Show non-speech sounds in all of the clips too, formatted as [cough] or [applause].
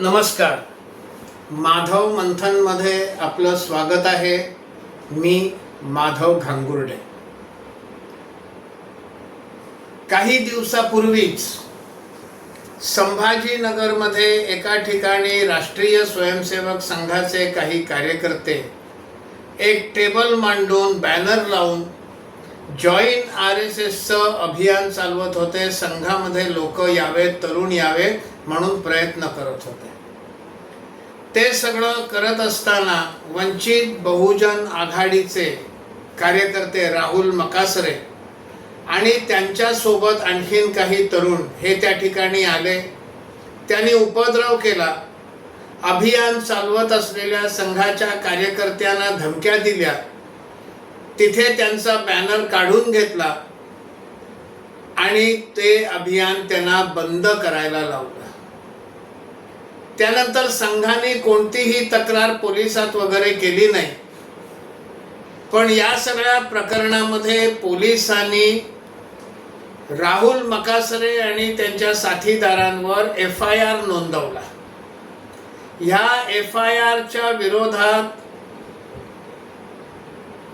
नमस्कार. माधव मंथनमध्ये आपलं स्वागत आहे. मी माधव घांगुर्डे. काही दिवसापूर्वीच संभाजीनगरमध्ये एका ठिकाणी राष्ट्रीय स्वयंसेवक संघाचे काही कार्यकर्ते एक टेबल मांडून बॅनर लावून जॉईन आर एस एसचं अभियान चालवत होते. संघामध्ये लोक यावेत तरुण यावेत म्हणून प्रयत्न करत होते. ते सगळं करत असताना वंचित बहुजन आघाडीचे कार्यकर्ते राहुल मकासरे आणि त्यांच्यासोबत आणखीन काही तरुण हे त्या ठिकाणी आले. त्यांनी उपद्रव केला. अभियान चालवत असलेल्या संघाच्या कार्यकर्त्यांना धमक्या दिल्या. तिथे त्यांचा बॅनर काढून घेतला. आणि ते अभियान त्यांना बंद करायला लावलं. त्यानंतर संघाने कोणतीही तक्रार पोलिसात वगैरे केली नाही. पण या सगळ्या प्रकरणामध्ये पोलिसांनी राहुल मकासरे आणि त्यांच्या साथीदारांवर एफ आय आर नोंदवला. ह्या एफ आय आरच्या विरोधात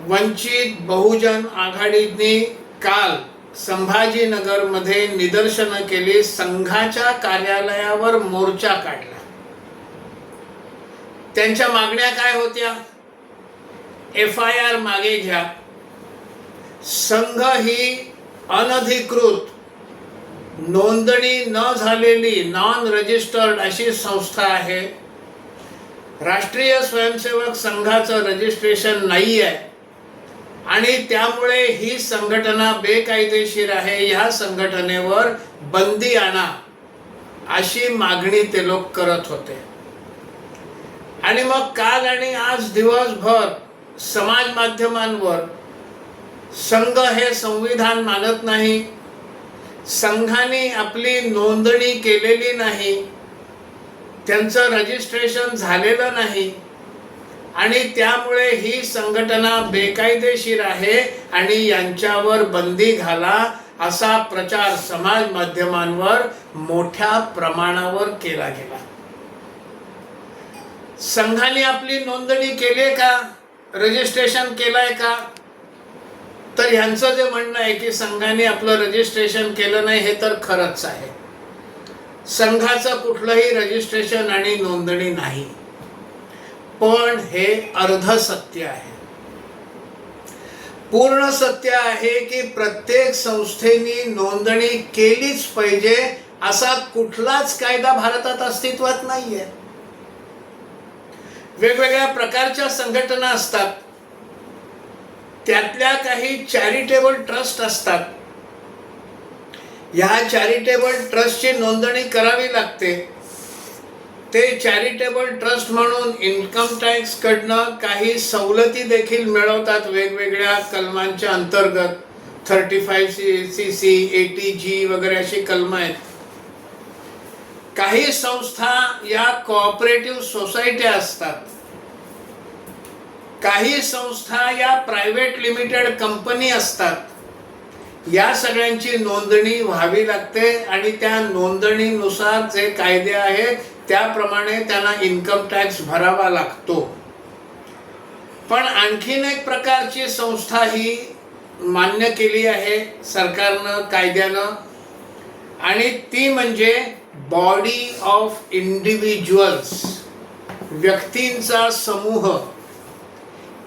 वंचित बहुजन आघाडीने काल संभाजीनगरमध्ये निदर्शनं केली संघाच्या कार्यालयावर मोर्चा काढला. त्यांच्या मागण्या काय होत्या? एफ आय आर मागे घ्या. संघ ही अनधिकृत नोंदणी न झालेली नॉन रजिस्टर्ड अशी संस्था आहे. राष्ट्रीय स्वयंसेवक संघाचं रजिस्ट्रेशन नाही आहे आणि त्यामुळे ही संघटना बेकायदेशीर आहे. ह्या संघटनेवर बंदी आणा अशी मागणी ते लोक करत होते. आणि मग काल आणि आज दिवसभर समाज माध्यमांवर संघ हे संविधान मानत नाही. संघाने आपली नोंदणी केलेली नाही. त्यांचं रजिस्ट्रेशन झालेलं नाही. आणि त्यामुळे ही संघटना बेकायदेशीर आहे आणि यांच्यावर बंदी घाला असा प्रचार समाज माध्यमांवर मोठ्या प्रमाणावर केला गेला. संघाने आपली नोंदणी केली का? रजिस्ट्रेशन केलंय का? तर ह्यांचं जे म्हणणं आहे की संघाने आपलं रजिस्ट्रेशन केलं नाही हे तर खरंच आहे. संघाचं कुठलंही रजिस्ट्रेशन आणि नोंदणी नाही. पण हे अर्ध सत्य आहे. पूर्ण सत्य आहे की प्रत्येक संस्थेने नोंदणी केलीच पाहिजे असा कुठलाच कायदा भारतात अस्तित्वात नाहीये. वेगवेगळ्या प्रकारच्या संघटना असतात. त्यातल्या काही चॅरिटेबल ट्रस्ट असतात. ह्या चॅरिटेबल ट्रस्टची नोंदणी करावी लागते. ते चॅरिटेबल ट्रस्ट म्हणून इन्कम टॅक्स कडनं काही सवलती देखील मिळवतात वेगवेगळ्या कलमांच्या अंतर्गत. Thirty five C C C eighty G वगैरे अशी कलम आहेत. काही संस्था या कोऑपरेटिव्ह सोसायट्या असतात. काही संस्था या प्रायव्हेट लिमिटेड कंपनी असतात. या सगळ्यांची नोंदणी व्हावी लागते आणि त्या नोंदणीनुसार जे कायदे आहेत त्याप्रमाणे त्यांना इन्कम टॅक्स भरावा लागतो. पण आणखीन एक प्रकारची संस्था ही मान्य केली आहे सरकारनं कायद्यानं. आणि ती म्हणजे बॉडी ऑफ इंडिव्हिज्युअल्स व्यक्तींचा समूह.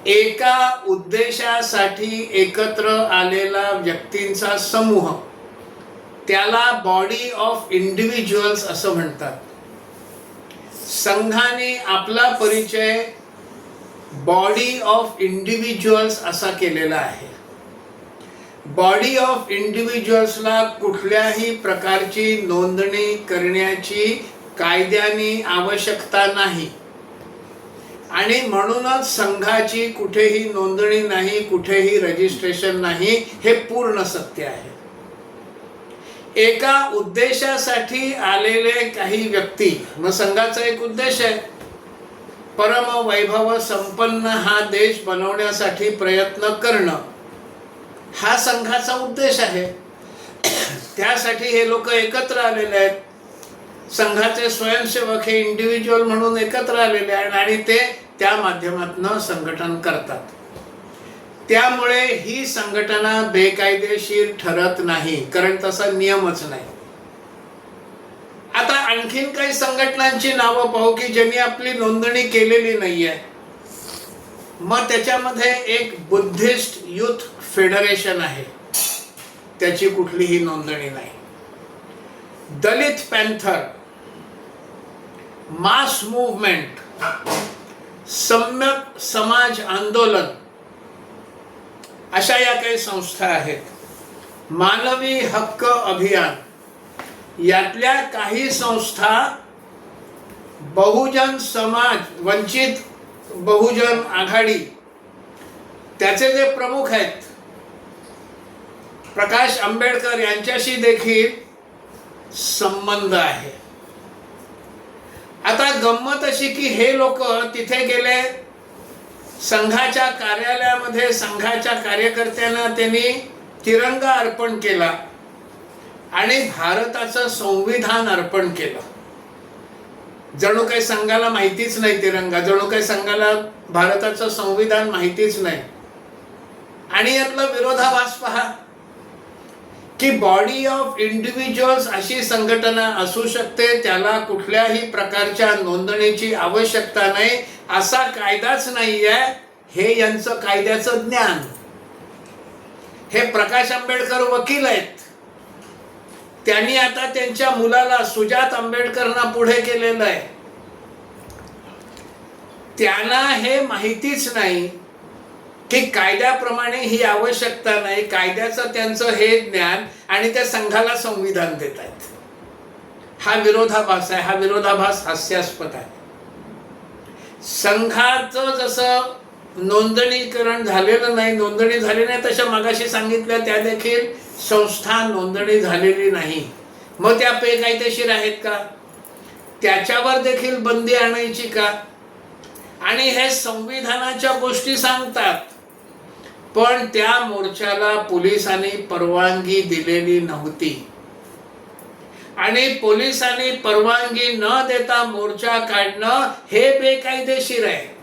एका उद्देशासाठी एकत्र आलेला व्यक्तींचा समूह. त्याला बॉडी ऑफ इंडिव्हिज्युअल्स असं म्हणतात. संघाने आपला परिचय बॉडी ऑफ इंडिव्हिज्युअल्स असा केलेला आहे. बॉडी ऑफ इंडिव्हिज्युअल्सला कुठल्याही प्रकारची नोंदणी करण्याची कायद्याने आवश्यकता नाही. आणि म्हणूनच संघाची कुठेही नोंदणी नाही कुठेही रजिस्ट्रेशन नाही हे पूर्ण सत्य आहे. एका उद्देशासाठी आलेले काही व्यक्ती मग संघाचा एक उद्देश आहे. परम वैभव संपन्न हा देश बनवण्यासाठी प्रयत्न करणं हा संघाचा उद्देश आहे. [coughs] त्यासाठी हे लोक एकत्र आलेले आहेत. संघाचे स्वयंसेवक हे इंडिव्हिज्युअल म्हणून एकत्र आलेले आहेत आणि ते त्या माध्यमातून संघटन करतात. त्यामुळे ही संघटना बेकायदेशीर ठरत नाही कारण तसा नियमच नाही. आता आणखीन काही संघटनांची नावं पाहू की ज्यांनी आपली नोंदणी केलेली नाहीये. मग त्याच्यामध्ये एक बुद्धिस्ट युथ फेडरेशन आहे. त्याची कुठलीही नोंदणी नाही. दलित पॅन्थर मास मूवमेंट सम्यक समाज आंदोलन अशा या काही संस्था आहेत. मानवी हक्क अभियान यातल्या काही संस्था बहुजन समाज वंचित बहुजन आघाडी त्याचे जे प्रमुख आहेत प्रकाश आंबेडकर यांच्याशी देखील संबंध आहे. आता गंमत अशी की हे लोक तिथे गेले. संघाच्या कार्यालयामध्ये संघाच्या कार्यकर्त्यांना त्यांनी तिरंगा अर्पण केला. आणि भारताचं संविधान अर्पण केलं. जणू काही संघाला माहितीच नाही तिरंगा जणू काही संघाला भारताचं संविधान माहितीच नाही. आणि यातला विरोधाभास पहा. की बॉडी ऑफ इंडिव्हिज्युअल्स अशी संघटना असू शकते त्याला कुठल्याही प्रकारच्या नोंदणीची आवश्यकता नाही. असा कायदाच नाहीये. हे यांचं कायद्याचं ज्ञान. हे प्रकाश आंबेडकर वकील आहेत. त्यांनी आता त्यांच्या मुलाला सुजात आंबेडकरांना पुढे केलेलं आहे. त्यांना हे माहितीच नाही. की कायद्याप्रमाणे ही आवश्यकता नाही कायद्याचं त्यांचं हे ज्ञान आणि त्या संघाला संविधान देत आहेत हा विरोधाभास आहे हा विरोधाभास हास्यास्पद आहे. संघाचं जसं नोंदणीकरण झालेलं नाही नोंदणी झाली नाही तशा मगाशी सांगितल्या त्या देखील संस्था नोंदणी झालेली नाही. मग त्या बेकायदेशीर आहेत का? त्याच्यावर देखील बंदी आणायची का? आणि हे संविधानाच्या गोष्टी सांगतात. पण त्या मोर्चाला पोलिसांनी परवानगी दिलेली नव्हती. आणि पोलिसांनी परवानगी न देता मोर्चा काढणं हे बेकायदेशीर आहे.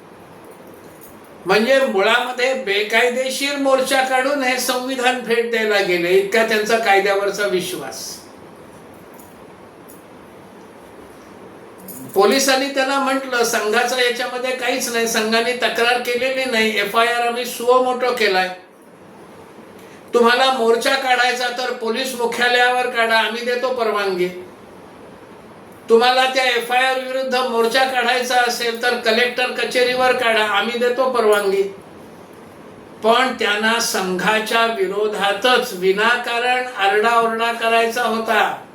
म्हणजे मुळामध्ये बेकायदेशीर मोर्चा काढून हे संविधान भेट द्यायला गेले इतका त्यांचा कायद्यावरचा विश्वास. पोलिसांनी त्याला म्हटलं संघाचं याच्यामध्ये काहीच नाही. संघाने तक्रार केलेली नाही. एफ आय आर आम्ही सुओ मोठो केलाय. तुम्हाला मोर्चा काढायचा तर पोलीस मुख्यालयावर काढा. आम्ही देतो परवानगी. तुम्हाला त्या एफ आय आर विरुद्ध मोर्चा काढायचा असेल तर कलेक्टर कचेरीवर काढा. आम्ही देतो परवानगी. पण त्यांना संघाच्या विरोधातच विनाकारण आरडाओरडा करायचा होता.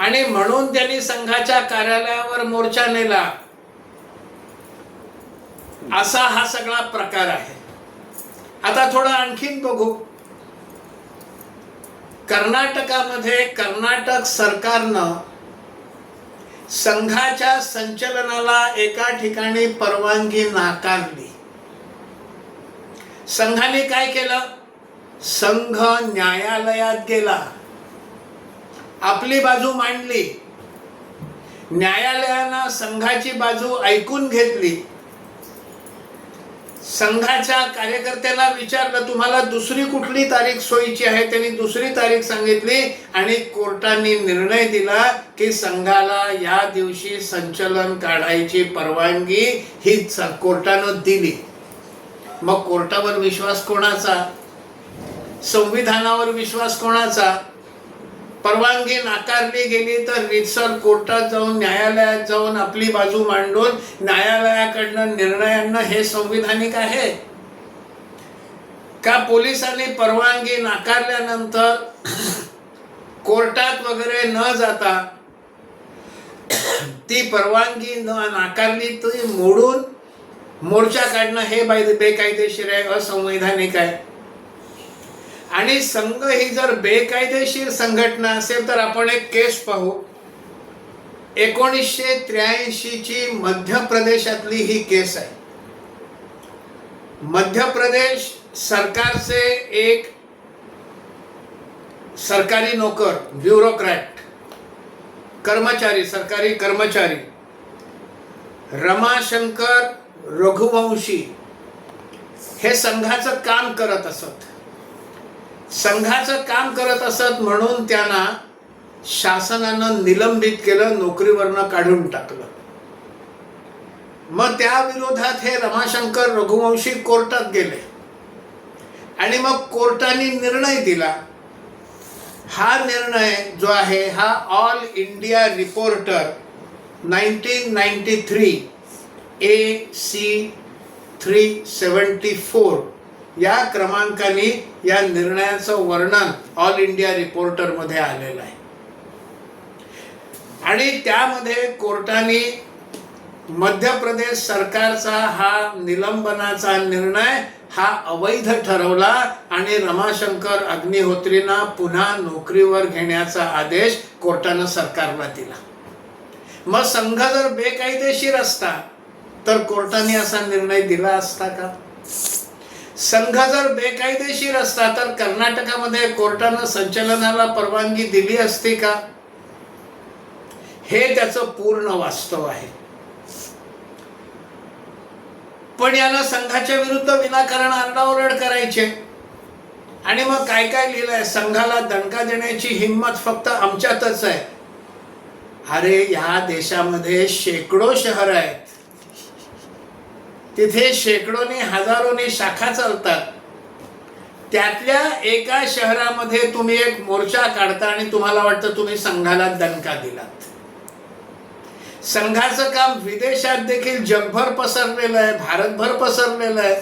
आणि म्हणून त्यांनी संघाच्या कार्यालयावर मोर्चा नेला. असा हा सगळा प्रकार आहे. आता थोडं आणखीन बघू. कर्नाटकामध्ये कर्नाटक सरकारनं संघाच्या संचलनाला एका ठिकाणी परवानगी नाकारली. संघाने काय केलं? संघ न्यायालयात गेला. आपली बाजू मांडली. न्यायालयानं संघाची बाजू ऐकून घेतली. संघाच्या कार्यकर्त्याला विचारलं तुम्हाला दुसरी कुठली तारीख सोयीची आहे? त्यांनी दुसरी तारीख सांगितली आणि कोर्टाने निर्णय दिला की संघाला या दिवशी संचलन काढायची परवानगी ही कोर्टानं दिली. मग कोर्टावर विश्वास कोणाचा? संविधानावर विश्वास कोणाचा? परवानगी नाकारली गेली तर रितसर कोर्टात जाऊन न्यायालयात जाऊन आपली बाजू मांडून न्यायालयाकडनं निर्णय आणणं हे संविधानिक आहे. का पोलिसांनी परवानगी नाकारल्यानंतर कोर्टात वगैरे न जाता ती परवानगी न नाकारली ती मोडून मोर्चा काढणं हे बाय बेकायदेशीर आहे असंवैधानिक आहे. आणि संघ ही जर बेकायदेशीर संघटना असेल तर आपण एक केस पाहू. एकोणीसशे त्र्याऐंशीची मध्य प्रदेशातली ही केस आहे. मध्य प्रदेश सरकारचे एक सरकारी नोकर ब्युरोक्रॅट कर्मचारी सरकारी कर्मचारी रमाशंकर रघुवंशी हे संघाचं काम करत असत. संघाचं काम करत असत म्हणून त्यांना शासनानं निलंबित केलं नोकरीवरनं काढून टाकलं. मग त्या विरोधात हे रमाशंकर रघुवंशी कोर्टात गेले. आणि मग कोर्टाने निर्णय दिला. हा निर्णय जो आहे हा All India reporter nineteen ninety three A C three seventy four या क्रमांकाने या निर्णयाचं वर्णन ऑल इंडिया रिपोर्टरमध्ये आलेलं आहे. आणि त्यामध्ये कोर्टाने मध्य प्रदेश सरकारचा हा निलंबनाचा निर्णय हा अवैध ठरवला आणि रमाशंकर अग्निहोत्रींना पुन्हा नोकरीवर घेण्याचा आदेश कोर्टानं सरकारला दिला. मग संघ जर बेकायदेशीर असता तर कोर्टाने असा निर्णय दिला असता का? संघ जर बेकायदेशीर असता तर कर्नाटकामध्ये कोर्टानं संचलनाला परवानगी दिली असती का? हे त्याचं पूर्ण वास्तव आहे. पण याला संघाच्या विरुद्ध विनाकारण आरडाओरड करायचे. आणि मग काय काय लिहिलंय? संघाला दणका देण्याची हिंमत फक्त आमच्यातच आहे. अरे या देशामध्ये शेकडो शहर आहेत. तिथे शेकडोनी हजारोनी शाखा चालतात. त्यातल्या एका शहरामध्ये तुम्ही एक मोर्चा काढता आणि तुम्हाला वाटतं तुम्ही संघाला दणका दिलात. संघाचं काम विदेशात देखील जगभर पसरलेलं आहे भारतभर पसरलेलं आहे.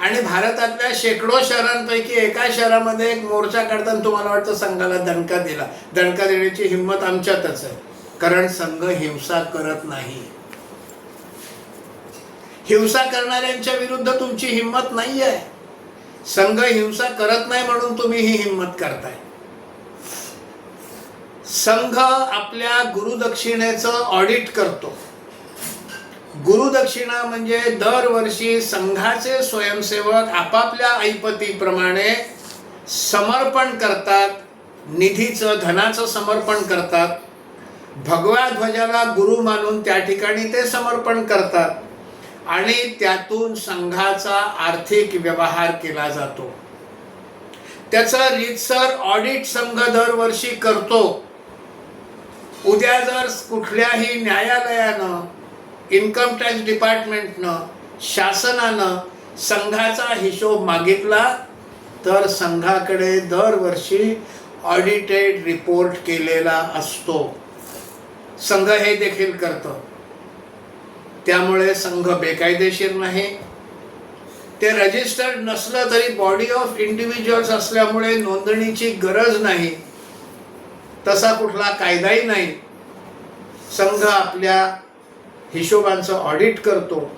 आणि भारतातल्या शेकडो शहरांपैकी एका शहरामध्ये एक मोर्चा काढताना तुम्हाला वाटतं संघाला दणका दिला. दणका देण्याची हिंमत आमच्यातच आहे. कारण संघ हिंसा करत नाही. हिंसा करणाऱ्यांच्या विरुद्ध तुमची हिंमत नाही आहे संघ हिंसा करत नाही म्हणून तुम्ही ही हिंमत करताय. संघ आपल्या गुरुदक्षिणेचं ऑडिट करतो. गुरुदक्षिणा म्हणजे दरवर्षी संघाचे स्वयंसेवक आपापल्या ऐपतीप्रमाणे समर्पण करतात निधीचं धनाचं समर्पण करतात. भगवा ध्वजाला गुरु मानून त्या ठिकाणी ते समर्पण करतात. आणि त्यातून संघाचा आर्थिक व्यवहार केला जातो. त्याचा रीतसर ऑडिट संघ दरवर्षी करतो. उद्या जर कुठल्याही न्यायालयानं इन्कम टॅक्स डिपार्टमेंटनं शासनानं संघाचा हिशोब मागितला तर संघाकडे दरवर्षी ऑडिटेड रिपोर्ट केलेला असतो. संघ हे देखील करतं. त्यामुळे संघ बेकायदेशीर नाही. ते रजिस्टर्ड नसलं तरी बॉडी ऑफ इंडिव्हिज्युअल्स असल्यामुळे नोंदणीची गरज नाही. तसा कुठला कायदाही नाही. संघ आपल्या हिशोबांचं ऑडिट करतो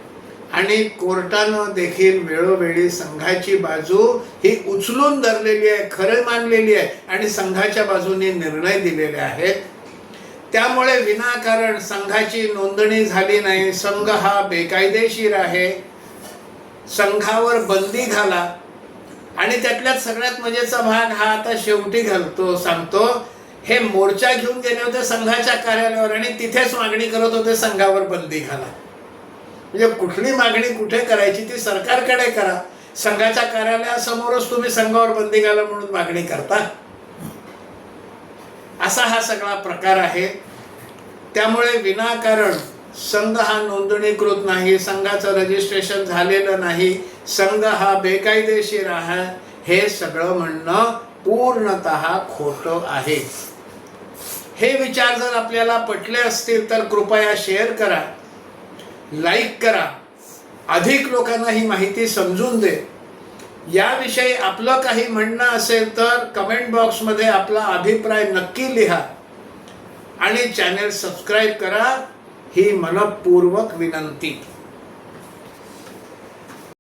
आणि कोर्टानं देखील वेळोवेळी संघाची बाजू ही उचलून धरलेली आहे खरं मानलेली आहे आणि संघाच्या बाजूने निर्णय दिलेले आहेत. त्यामुळे विनाकारण संघाची नोंदणी झाली नाही. संघ हा बेकायदेशीर आहे. संघावर बंदी घाला. आणि त्यातल्यात सगळ्यात मजेचा भाग हा आता शेवटी घालतो सांगतो. हे मोर्चा घेऊन गेले होते संघाच्या कार्यालयावर आणि तिथेच मागणी करत होते संघावर बंदी घाला. म्हणजे कुठली मागणी कुठे करायची ती सरकारकडे करा. संघाच्या कार्यालयासमोरच तुम्ही संघावर बंदी घाला म्हणून मागणी करता. असा हा सगळा प्रकार आहे. त्यामुळे विनाकारण संघ हा नोंदणीकृत नाही संघाचं रजिस्ट्रेशन झालेलं नाही. संघ हा बेकायदेशीर आहे. हे सगळं म्हणणं पूर्णत खोटं आहे. हे विचार जर आपल्याला पटले असतील तर कृपया शेअर करा लाईक करा. अधिक लोकांना ही माहिती समजून दे. याविषयी आपलं काही म्हणणं असेल तर कमेंट बॉक्समध्ये आपला अभिप्राय नक्की लिहा. आणि चॅनेल सबस्क्राईब करा. ही मनपूर्वक विनंती.